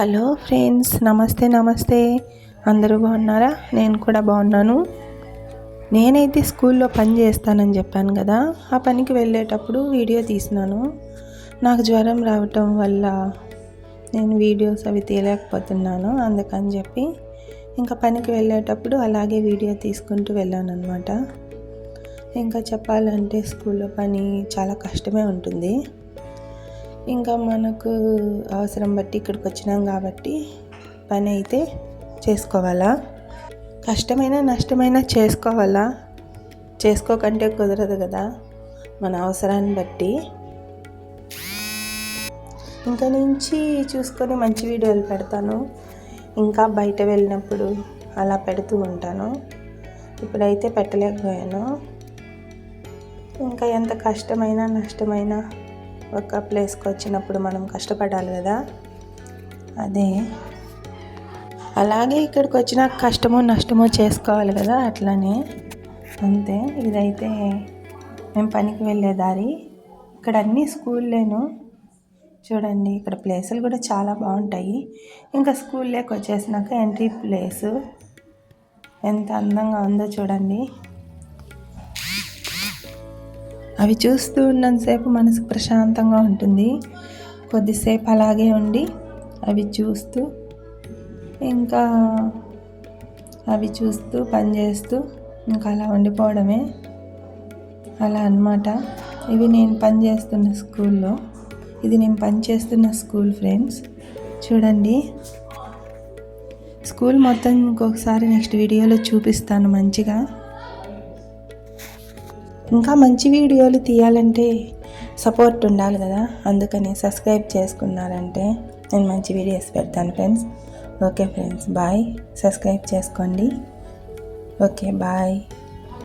Hello friends నమస్తే నమస్తే. అందరూ బాగున్నారా? నేను కూడా బాగున్నాను. నేనైతే స్కూల్లో పని చేస్తానని చెప్పాను కదా ఆ పనికి వెళ్ళేటప్పుడు వీడియో తీసినాను. నాకు జ్వరం రావటం వల్ల నేను వీడియోస్ అవి తీయలేకపోతున్నాను అందుకని చెప్పి ఇంకా పనికి వెళ్ళేటప్పుడు అలాగే వీడియో తీసుకుంటూ వెళ్ళాను అనమాట ఇంకా చెప్పాలంటే స్కూల్లో పని చాలా కష్టమే ఉంటుంది. ఇంకా మనకు అవసరం బట్టి ఇక్కడికి వచ్చినాం కాబట్టి పని అయితే చేసుకోవాలా? కష్టమైన నష్టమైన చేసుకోవాలా? చేసుకోకంటే కుదరదు కదా మన అవసరాన్ని బట్టి. ఇంకా నుంచి చూసుకొని మంచి వీడియోలు పెడతాను. ఇంకా బయట వెళ్ళినప్పుడు అలా పెడుతూ ఉంటాను. ఇప్పుడైతే పెట్టలేకపోయాను. ఇంకా ఎంత కష్టమైనా నష్టమైనా ఒక ప్లేస్కి వచ్చినప్పుడు మనం కష్టపడాలి కదా? అదే. అలాగే ఇక్కడికి వచ్చిన కష్టమో నష్టమో చేసుకోవాలి కదా అట్లానే. అంతే. ఇదైతే మేము పనికి వెళ్ళే దారి. ఇక్కడ అన్ని స్కూల్లేను. చూడండి ఇక్కడ ప్లేసులు కూడా చాలా బాగుంటాయి. ఇంకా స్కూల్లోకి వచ్చేసినాక ఎంట్రీ ప్లేసు. ఎంత అందంగా ఉందో చూడండి. అవి చూస్తూ ఉన్నంతసేపు మనసుకు ప్రశాంతంగా ఉంటుంది. కొద్దిసేపు అలాగే ఉండి అవి చూస్తూ ఇంకా అవి చూస్తూ పని చేస్తూ ఇంకా అలా ఉండిపోవడమే. అలా అనమాట ఇవి నేను పని చేస్తున్న స్కూల్లో ఇది నేను పని చేస్తున్న స్కూల్ ఫ్రెండ్స్. చూడండి. స్కూల్ మొత్తం ఇంకొకసారి నెక్స్ట్ వీడియోలో చూపిస్తాను మంచిగా. ఇంకా మంచి వీడియోలు తీయాలంటే సపోర్ట్ ఉండాలి కదా. అందుకని సబ్స్క్రైబ్ చేసుకున్నారంటే నేను మంచి వీడియోస్ పెడతాను friends. Okay friends bye. Subscribe చేసుకోండి. Okay bye.